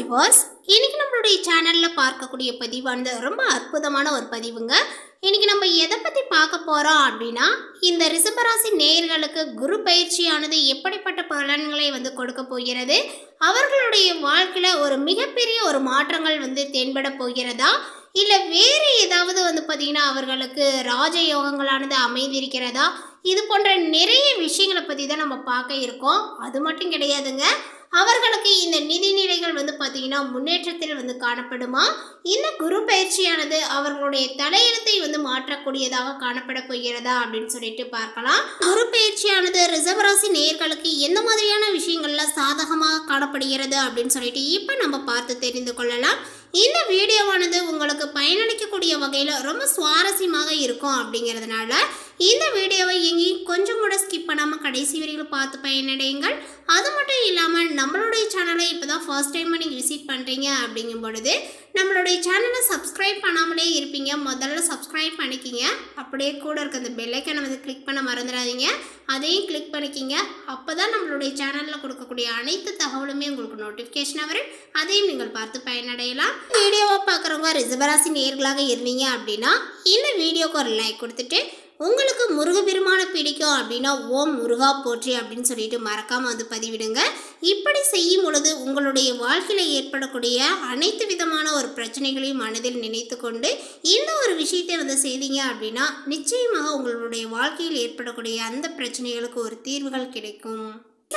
Viewers இன்னைக்கு நம்மளுடைய சேனலில் பார்க்கக்கூடிய பதிவானது ரொம்ப அற்புதமான ஒரு பதிவுங்க. இன்னைக்கு நம்ம எதை பற்றி பார்க்க போகிறோம் அப்படின்னா இந்த ரிசபராசி நேயர்களுக்கு குரு பயிற்சியானது எப்படிப்பட்ட பலன்களை வந்து கொடுக்க போகிறது? அவர்களுடைய வாழ்க்கையில் ஒரு மிகப்பெரிய ஒரு மாற்றங்கள் வந்து தென்பட போகிறதா? இல்லை வேறு ஏதாவது வந்து பார்த்திங்கன்னா அவர்களுக்கு ராஜயோகங்களானது அமைந்திருக்கிறதா? இது போன்ற நிறைய விஷயங்களை பற்றி தான் நம்ம பார்க்க இருக்கோம். அது மட்டும் கிடையாதுங்க. அவர்களுக்கு இந்த நிதிநிலைகள் வந்து பார்த்தீங்கன்னா முன்னேற்றத்தில் வந்து காணப்படுமா? இந்த குரு பயிற்சியானது அவர்களுடைய தலையெழுத்தை வந்து மாற்றக்கூடியதாக காணப்பட போகிறதா அப்படின்னு சொல்லிட்டு பார்க்கலாம். குரு பயிற்சியானது ரிசர்வராசி நேர்களுக்கு எந்த மாதிரியான விஷயங்கள்ல சாதகமாக காணப்படுகிறது அப்படின்னு சொல்லிட்டு இப்போ நம்ம பார்த்து தெரிந்து கொள்ளலாம். இந்த வீடியோவானது உங்களுக்கு பயனளிக்கக்கூடிய வகையில் ரொம்ப சுவாரஸ்யமாக இருக்கும் அப்படிங்கிறதுனால இந்த வீடியோவை எங்கேயும் கொஞ்சம் கூட ஸ்கிப் பண்ணாமல் கடைசி வரையில் பார்த்து பயனடையுங்கள். அது மட்டும் இல்லாமல் நம்மளுடைய சேனலை இப்போ தான் ஃபர்ஸ்ட் டைம் நீங்கள் விசிட் பண்ணுறீங்க அப்படிங்கும் பொழுது நம்மளுடைய சேனலை சப்ஸ்கிரைப் பண்ணாமலே இருப்பீங்க. முதல்ல சப்ஸ்கிரைப் பண்ணிக்கிங்க. அப்படியே கூட இருக்க அந்த பெல்லைக்கனை வந்து கிளிக் பண்ண மறந்துடாதீங்க. அதையும் கிளிக் பண்ணிக்கிங்க. அப்போ தான் நம்மளுடைய சேனலில் கொடுக்கக்கூடிய அனைத்து தகவலுமே உங்களுக்கு நோட்டிஃபிகேஷனாக வரும். அதையும் நீங்கள் பார்த்து பயனடையலாம். வீடியோவை பார்க்குறவங்க ரிசர்வராசி நேர்களாக இருந்தீங்க அப்படின்னா இந்த வீடியோக்கு ஒரு லைக் கொடுத்துட்டு உங்களுக்கு முருகப்பெருமான பிடிக்கும் அப்படின்னா ஓம் முருகா போற்றி அப்படின்னு சொல்லிட்டு மறக்காமல் வந்து பதிவிடுங்க. இப்படி செய்யும் பொழுது உங்களுடைய வாழ்க்கையில் ஏற்படக்கூடிய அனைத்து விதமான ஒரு பிரச்சனைகளையும் மனதில் நினைத்து கொண்டு இந்த ஒரு விஷயத்தை வந்து செய்தீங்க அப்படின்னா நிச்சயமாக உங்களுடைய வாழ்க்கையில் ஏற்படக்கூடிய அந்த பிரச்சனைகளுக்கு ஒரு தீர்வுகள் கிடைக்கும்.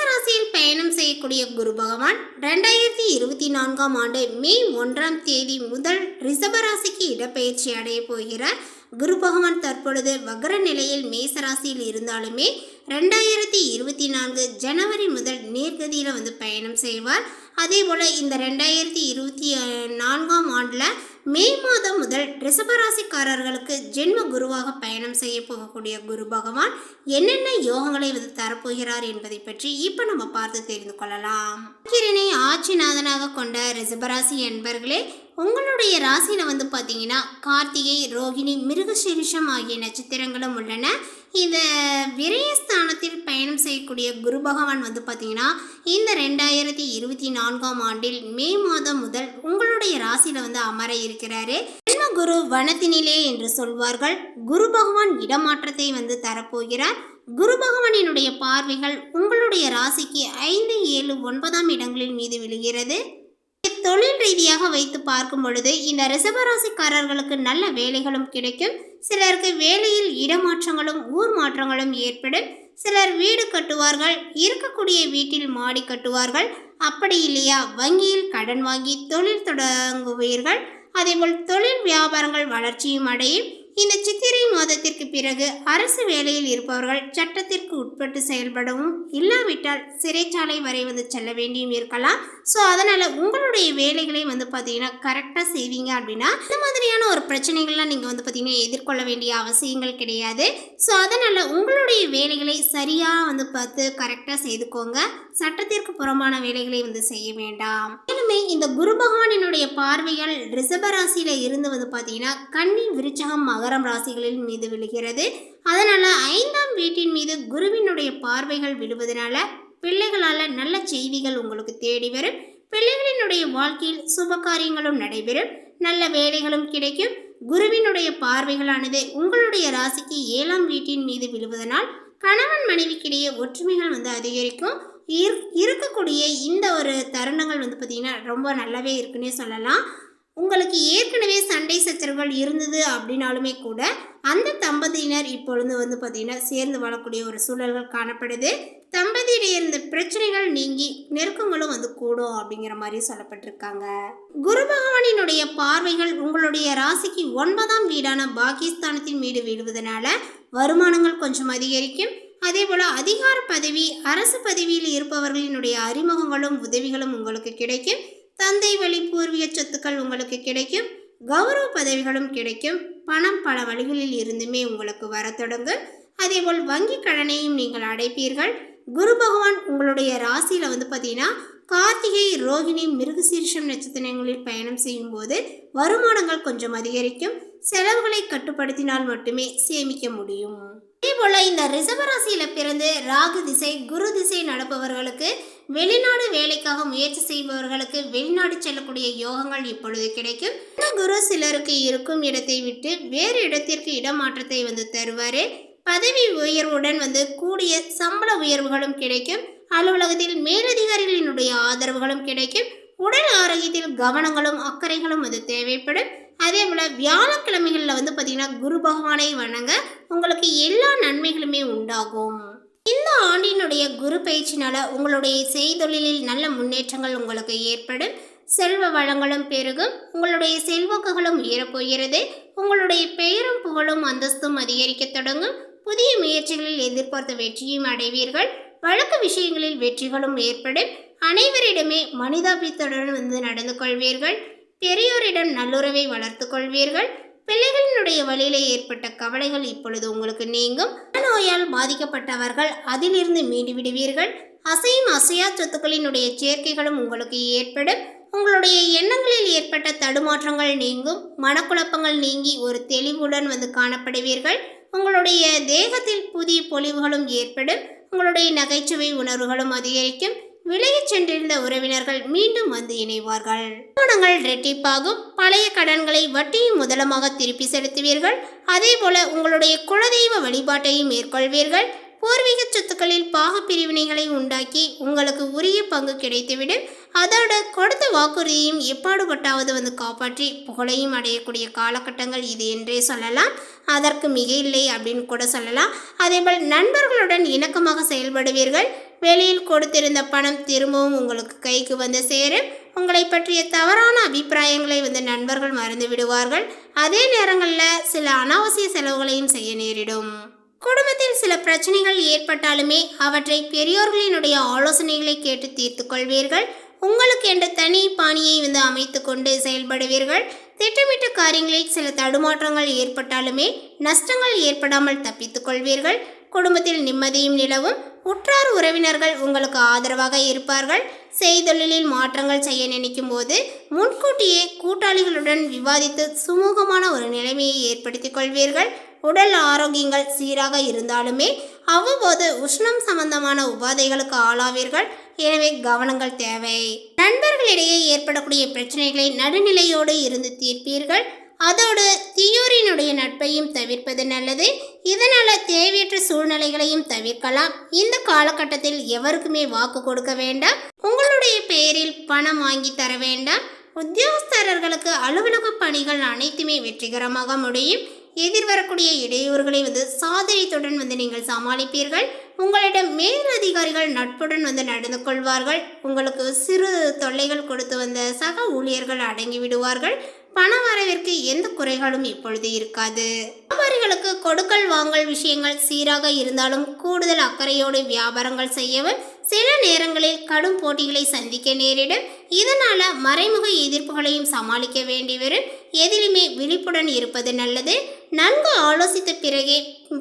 ராசியில் பயணம் செய்யக்கூடிய குரு பகவான் ரெண்டாயிரத்தி இருபத்தி நான்காம் ஆண்டு மே ஒன்றாம் தேதி முதல் ரிஷபராசிக்கு இடப்பெயர்ச்சி அடைய போகிறார். குரு பகவான் தற்பொழுது வக்ர நிலையில் மேசராசியில் இருந்தாலுமே ரெண்டாயிரத்தி இருபத்தி நான்கு ஜனவரி முதல் நேர்கதியில் வந்து பயணம் செய்வார். அதே போல் இந்த ரெண்டாயிரத்தி இருபத்தி நான்காம் ஆண்டில் மே மாதம் முதல் ரிஷபராசிக்காரர்களுக்கு ஜென்ம குருவாக பயணம் செய்ய போகக்கூடிய குரு பகவான் என்னென்ன யோகங்களை வந்து தரப்போகிறார் என்பதை பற்றி இப்போ நம்ம பார்த்து தெரிந்து கொள்ளலாம். கிரணை ஆட்சிநாதனாக கொண்ட ரிஷபராசி என்பர்களே உங்களுடைய ராசியில் வந்து பார்த்தீங்கன்னா கார்த்திகை ரோகிணி மிருகசீரிஷம் ஆகிய நட்சத்திரங்களும் உள்ளன. இந்த விரயஸ்தானத்தில் பயணம் செய்யக்கூடிய குரு பகவான் வந்து பார்த்தீங்கன்னா இந்த ரெண்டாயிரத்தி இருபத்தி நான்காம் ஆண்டில் மே மாதம் முதல் உங்களுடைய ராசியில் வந்து அமர இருக்கிறாரு. குரு வனத்தினிலே என்று சொல்வார்கள் குரு பகவான் இடமாற்றத்தை வந்து தரப்போகிறார். குரு பகவானினுடைய பார்வைகள் உங்களுடைய ராசிக்கு ஐந்து ஏழு ஒன்பதாம் இடங்களின் மீது விழுகிறது. தொழில் ரீதியாக வைத்து பார்க்கும் பொழுது இந்த ரிசவராசிக்காரர்களுக்கு நல்ல வேலைகளும் கிடைக்கும். சிலருக்கு வேலையில் இடமாற்றங்களும் ஊர் மாற்றங்களும் ஏற்படும். சிலர் வீடு கட்டுவார்கள் இருக்கக்கூடிய வீட்டில் மாடி கட்டுவார்கள். அப்படி இல்லையா? வங்கியில் கடன் வாங்கி தொழில் தொடங்குவீர்கள். அதேபோல் தொழில் வியாபாரங்கள் வளர்ச்சியும் அடையும். இந்த சித்திரை மாதத்திற்கு பிறகு அரசு வேலையில் இருப்பவர்கள் சட்டத்திற்கு உட்பட்டு செயல்படவும் இல்லாவிட்டால் சிறைச்சாலை வரை வந்து செல்ல வேண்டியும் இருக்கலாம். ஸோ அதனால் உங்களுடைய வேலைகளை வந்து பார்த்தீங்கன்னா கரெக்டாக செய்வீங்க அப்படின்னா இந்த மாதிரியான ஒரு பிரச்சனைகள்லாம் நீங்கள் வந்து பார்த்தீங்கன்னா எதிர்கொள்ள வேண்டிய அவசியங்கள் கிடையாது. ஸோ அதனால் உங்களுடைய வேலைகளை சரியாக வந்து பார்த்து கரெக்டாக செய்துக்கோங்க. சட்டத்திற்கு புறம்பான வேலைகளை வந்து செய்ய வேண்டாம். மேலுமே இந்த குரு பகவானினுடைய பார்வைகள் ரிஷபராசியில் இருந்து வந்து பார்த்தீங்கன்னா கன்னி விருச்சகம் மகரம் ராசிகளின் மீது விழுகிறது. அதனால் ஐந்தாம் வீட்டின் மீது குருவினுடைய பார்வைகள் விழுவதனால பிள்ளைகளால் நல்ல செய்திகள் உங்களுக்கு தேடி வரும். பிள்ளைகளினுடைய வாழ்க்கையில் சுப காரியங்களும் நடைபெறும். நல்ல வேலைகளும் கிடைக்கும். குருவினுடைய பார்வைகளானது உங்களுடைய ராசிக்கு ஏழாம் வீட்டின் மீது விழுவதனால் கணவன் மனைவிக்கிடையே ஒற்றுமைகள் வந்து அதிகரிக்கும். இரு இருக்கக்கூடிய இந்த ஒரு தருணங்கள் வந்து பார்த்திங்கன்னா ரொம்ப நல்லாவே இருக்குன்னே சொல்லலாம். உங்களுக்கு ஏற்கனவே சண்டை சச்சரவுகள் இருந்தது அப்படின்னாலுமே கூட அந்த தம்பதியினர் இப்பொழுது வந்து பார்த்திங்கன்னா சேர்ந்து வாழக்கூடிய ஒரு சூழல்கள் காணப்படுது. தம்பதியிடையே இருந்த பிரச்சனைகள் நீங்கி நெருக்கங்களும் வந்து கூடும் அப்படிங்கிற மாதிரி சொல்லப்பட்டிருக்காங்க. குரு பகவானினுடைய பார்வைகள் உங்களுடைய ராசிக்கு ஒன்பதாம் வீடான பாகிஸ்தானத்தின் மீது விடுவதனால வருமானங்கள் கொஞ்சம் அதிகரிக்கும். அதே போல் அதிகார பதவி அரசு பதவியில் இருப்பவர்களினுடைய அறிமுகங்களும் உதவிகளும் உங்களுக்கு கிடைக்கும். தந்தை வழி பூர்வீக சொத்துக்கள் உங்களுக்கு கிடைக்கும். கௌரவ பதவிகளும் கிடைக்கும். பணம் பல வழிகளில் இருந்துமே உங்களுக்கு வர தொடங்கும். அதேபோல் வங்கி கடனையும் நீங்கள் அடைப்பீர்கள். குரு பகவான் உங்களுடைய ராசியில் வந்து பார்த்தீங்கன்னா கார்த்திகை ரோகிணி மிருகசீரிஷம் நட்சத்திரங்களில் பயணம் செய்யும் போது வருமானங்கள் கொஞ்சம் அதிகரிக்கும். செலவுகளை கட்டுப்படுத்தினால் மட்டுமே சேமிக்க முடியும். இதேபோல இந்த ரிசவராசியில பிறந்து ராகு திசை குரு திசை நடப்பவர்களுக்கு வெளிநாடு வேலைக்காக முயற்சி செய்பவர்களுக்கு வெளிநாடு செல்லக்கூடிய யோகங்கள் இப்பொழுது கிடைக்கும். இந்த குரு சிலருக்கு இருக்கும் இடத்தை விட்டு வேறு இடத்திற்கு இடமாற்றத்தை வந்து தருவாரு. பதவி உயர்வுடன் வந்து கூடிய சம்பள உயர்வுகளும் கிடைக்கும். அலுவலகத்தில் மேலதிகாரிகளினுடைய ஆதரவுகளும் கிடைக்கும். உடல் ஆரோக்கியத்தில் கவனங்களும் அக்கறைகளும் அது தேவைப்படும். அதே போல் வியாழக்கிழமைகளில் வந்து பார்த்திங்கன்னா குரு பகவானை வணங்க உங்களுக்கு எல்லா நன்மைகளுமே உண்டாகும். இந்த ஆண்டினுடைய குரு பயிற்சினால உங்களுடைய செய்தொழிலில் நல்ல முன்னேற்றங்கள் உங்களுக்கு ஏற்படும். செல்வ வளங்களும் பெருகும். உங்களுடைய செல்வாக்குகளும் உயரப்போகிறது. உங்களுடைய பெயரும் புகழும் அந்தஸ்தும் அதிகரிக்க தொடங்கும். புதிய முயற்சிகளில் எதிர்பார்த்த வெற்றியும் அடைவீர்கள். வழக்கு விஷயங்களில் வெற்றிகளும் ஏற்படும். அனைவரிடமே மனிதாபித்துடன் வந்து நடந்து கொள்வீர்கள். பெரியோரிடம் நல்லுறவை வளர்த்து கொள்வீர்கள். பிள்ளைகளினுடைய வழியிலே ஏற்பட்ட கவலைகள் இப்பொழுது உங்களுக்கு நீங்கும். நோயால் பாதிக்கப்பட்டவர்கள் அதிலிருந்து மீண்டு விடுவீர்கள் அசையும் அசையா சொத்துக்களினுடைய சேர்க்கைகளும் உங்களுக்கு ஏற்படும். உங்களுடைய எண்ணங்களில் ஏற்பட்ட தடுமாற்றங்கள் நீங்கும். மனக்குழப்பங்கள் நீங்கி ஒரு தெளிவுடன் வந்து காணப்படுவீர்கள். உங்களுடைய தேகத்தில் புதிய பொலிவுகளும் ஏற்படும். உங்களுடைய நகைச்சுவை உணர்வுகளும் அதிகரிக்கும். விலகிச் சென்றிருந்த உறவினர்கள் மீண்டும் வந்து இணைவார்கள். பணங்கள் ரெட்டிப்பாகும். பழைய கடன்களை வட்டியும் முதலமாக திருப்பி செலுத்துவீர்கள். அதே போல உங்களுடைய குலதெய்வ வழிபாட்டையும் மேற்கொள்வீர்கள். பூர்வீக சொத்துக்களில் பாக பிரிவினைகளை உண்டாக்கி உங்களுக்கு உரிய பங்கு கிடைத்துவிடும். அதோட கொடுத்த வாக்குறுதியையும் எப்பாடுபட்டாவது வந்து காப்பாற்றி புகழையும் அடையக்கூடிய காலகட்டங்கள் இது என்றே சொல்லலாம். அதற்கு மிக இல்லை அப்படின்னு கூட சொல்லலாம். அதேபோல் நண்பர்களுடன் இணக்கமாக செயல்படுவீர்கள். வெளியில் கொடுத்திருந்த பணம் திரும்பவும் உங்களுக்கு கைக்கு வந்து சேரும். உங்களை பற்றிய தவறான அபிப்பிராயங்களை வந்து நண்பர்கள் மறந்து விடுவார்கள். அதே நேரங்களில் சில அனாவசிய செலவுகளையும் செய்ய நேரிடும். குடும்பத்தில் சில பிரச்சனைகள் ஏற்பட்டாலுமே அவற்றை பெரியோர்களினுடைய ஆலோசனைகளை கேட்டு தீர்த்து கொள்வீர்கள். உங்களுக்கு என்ற தனி பாணியை வந்து அமைத்து கொண்டு செயல்படுவீர்கள். திட்டமிட்ட காரியங்களில் சில தடுமாற்றங்கள் ஏற்பட்டாலுமே நஷ்டங்கள் ஏற்படாமல் தப்பித்துக் கொள்வீர்கள். குடும்பத்தில் நிம்மதியும் நிலவும். உற்றார் உறவினர்கள் உங்களுக்கு ஆதரவாக இருப்பார்கள். செய்தொழிலில் மாற்றங்கள் செய்ய நினைக்கும் போது முன்கூட்டியே கூட்டாளிகளுடன் விவாதித்து சுமூகமான ஒரு நிலைமையை ஏற்படுத்திக் கொள்வீர்கள். உடல் ஆரோக்கியங்கள் சீராக இருந்தாலுமே அவ்வப்போது உஷ்ணம் சம்பந்தமான உபாதைகளுக்கு ஆளாவீர்கள். எனவே கவனங்கள் தேவை. நண்பர்களிடையே ஏற்படக்கூடிய பிரச்சனைகளை நடுநிலையோடு இருந்து தீர்ப்பீர்கள். அதோடு தீயோரினுடைய நட்பையும் தவிர்ப்பது நல்லது. இதனால் தேவையற்ற சூழ்நிலைகளையும் தவிர்க்கலாம். இந்த காலகட்டத்தில் எவருக்குமே வாக்கு கொடுக்க வேண்டாம். உங்களுடைய பெயரில் பணம் வாங்கி தர வேண்டாம். உத்தியோகஸ்தரர்களுக்கு அலுவலக பணிகள் அனைத்துமே வெற்றிகரமாக முடியும். எதிர்வரக்கூடிய இடையூறுகளை வந்து சாதனைத்துடன் வந்து நீங்கள் சமாளிப்பீர்கள். உங்களிடம் மேலதிகாரிகள் நட்புடன் வந்து நடந்து கொள்வார்கள். உங்களுக்கு சிறு தொல்லைகள் கொடுத்து வந்த சக ஊழியர்கள் அடங்கி விடுவார்கள். பண வரவிற்கு எந்த குறைகளும் இப்பொழுது இருக்காது. வியாபாரிகளுக்கு கொடுக்கல் வாங்கல் விஷயங்கள் சீராக இருந்தாலும் கூடுதல் அக்கறையோடு வியாபாரங்கள் செய்யவும் சில நேரங்களில் கடும் போட்டிகளை சந்திக்க நேரிடும். இதனால மறைமுக எதிர்ப்புகளையும் சமாளிக்க வேண்டி வரும் எதிலுமே விழிப்புடன் இருப்பது நல்லது. நன்கு ஆலோசித்த பிறகே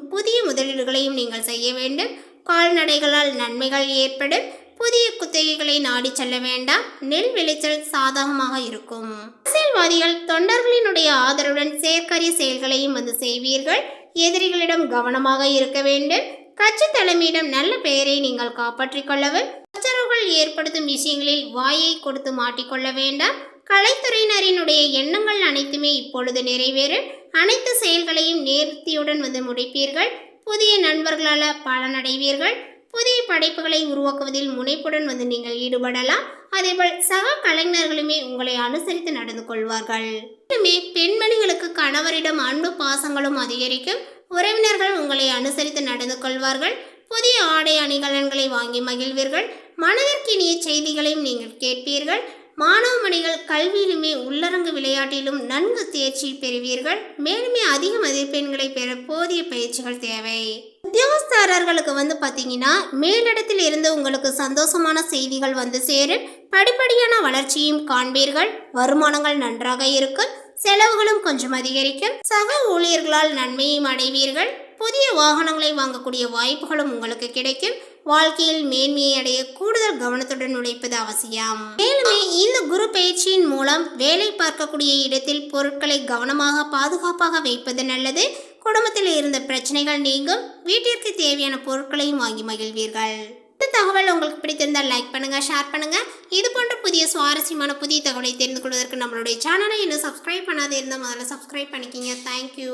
புதிய முதலீடுகளையும் நீங்கள் செய்ய வேண்டும். கால்நடைகளால் நன்மைகள் ஏற்படும். புதிய குத்தகைகளை நாடி செல்ல வேண்டாம். நெல் விளைச்சல் சாதகமாக இருக்கும். அரசியல்வாதிகள் தொண்டர்களினுடைய ஆதரவுடன் செயற்கரிய செயல்களையும் வந்து செய்வீர்கள். எதிரிகளிடம் கவனமாக இருக்க வேண்டும். கட்சி தலைமையிடம் நல்ல பெயரை நீங்கள் காப்பாற்றிக் கொள்ளவும் சச்சரவுகள் ஏற்படுத்தும் விஷயங்களில் வாயை கொடுத்து மாட்டிக்கொள்ள வேண்டாம். கலைத்துறையினரினுடைய எண்ணங்கள் அனைத்துமே இப்பொழுது நிறைவேறும். அனைத்து செயல்களையும் நேர்த்தியுடன் வந்து முடிப்பீர்கள். புதிய நண்பர்களால் பலனடைவீர்கள். புதிய படைப்புகளை உருவாக்குவதில் முனைப்புடன் வந்து நீங்கள் ஈடுபடலாம். அதேபோல் சக கலைஞர்களுமே உங்களை அனுசரித்து நடந்து கொள்வார்கள். இன்னுமே பெண்மணிகளுக்கு கணவரிடம் அன்பு பாசங்களும் அதிகரிக்கும். உறவினர்கள் உங்களை அனுசரித்து நடந்து கொள்வார்கள். புதிய ஆடை அணிகலன்களை வாங்கி மகிழ்வீர்கள். மனதிற்கினிய செய்திகளையும் நீங்கள் கேட்பீர்கள். மாணவமணிகள் கல்வியிலுமே உள்ளரங்கு விளையாட்டிலும் நன்கு தேர்ச்சி பெறுவீர்கள். மேலுமே அதிக மதிப்பெண்களை பெற போதிய பயிற்சிகள் தேவை. உத்தியோகஸ்தாரர்களுக்கு வந்து பார்த்தீங்கன்னா மேலிடத்தில் இருந்து உங்களுக்கு சந்தோஷமான செய்திகள் வந்து சேரும். படிப்படியான வளர்ச்சியும் காண்பீர்கள். வருமானங்கள் நன்றாக இருக்கும். செலவுகளும் கொஞ்சம் அதிகரிக்கும். சக ஊழியர்களால் நன்மையும் அடைவீர்கள். புதிய வாகனங்களை வாங்கக்கூடிய வாய்ப்புகளும் உங்களுக்கு கிடைக்கும். வாழ்க்கையில் மேன்மையை அடைய கூடுதல் கவனத்துடன் உழைப்பது அவசியம். மேலுமே இந்த குரு பயிற்சியின் மூலம் வேலை பார்க்கக்கூடிய இடத்தில் பொருட்களை கவனமாக பாதுகாப்பாக வைப்பது நல்லது. குடும்பத்தில் இருந்த பிரச்சனைகள் நீங்கும். வீட்டிற்கு தேவையான பொருட்களையும் வாங்கி மகிழ்வீர்கள். இந்த தகவல் உங்களுக்கு பிடித்திருந்தால் லைக் பண்ணுங்க ஷேர் பண்ணுங்க. இது போன்ற புதிய சுவாரஸ்யமான புதிய தகவலை தெரிந்து கொள்வதற்கு நம்மளுடைய சேனலை இன்னும் சப்ஸ்கிரைப் பண்ணாதே இருந்தால் முதல்ல சப்ஸ்கிரைப் பண்ணிக்கிங்க. தேங்க்யூ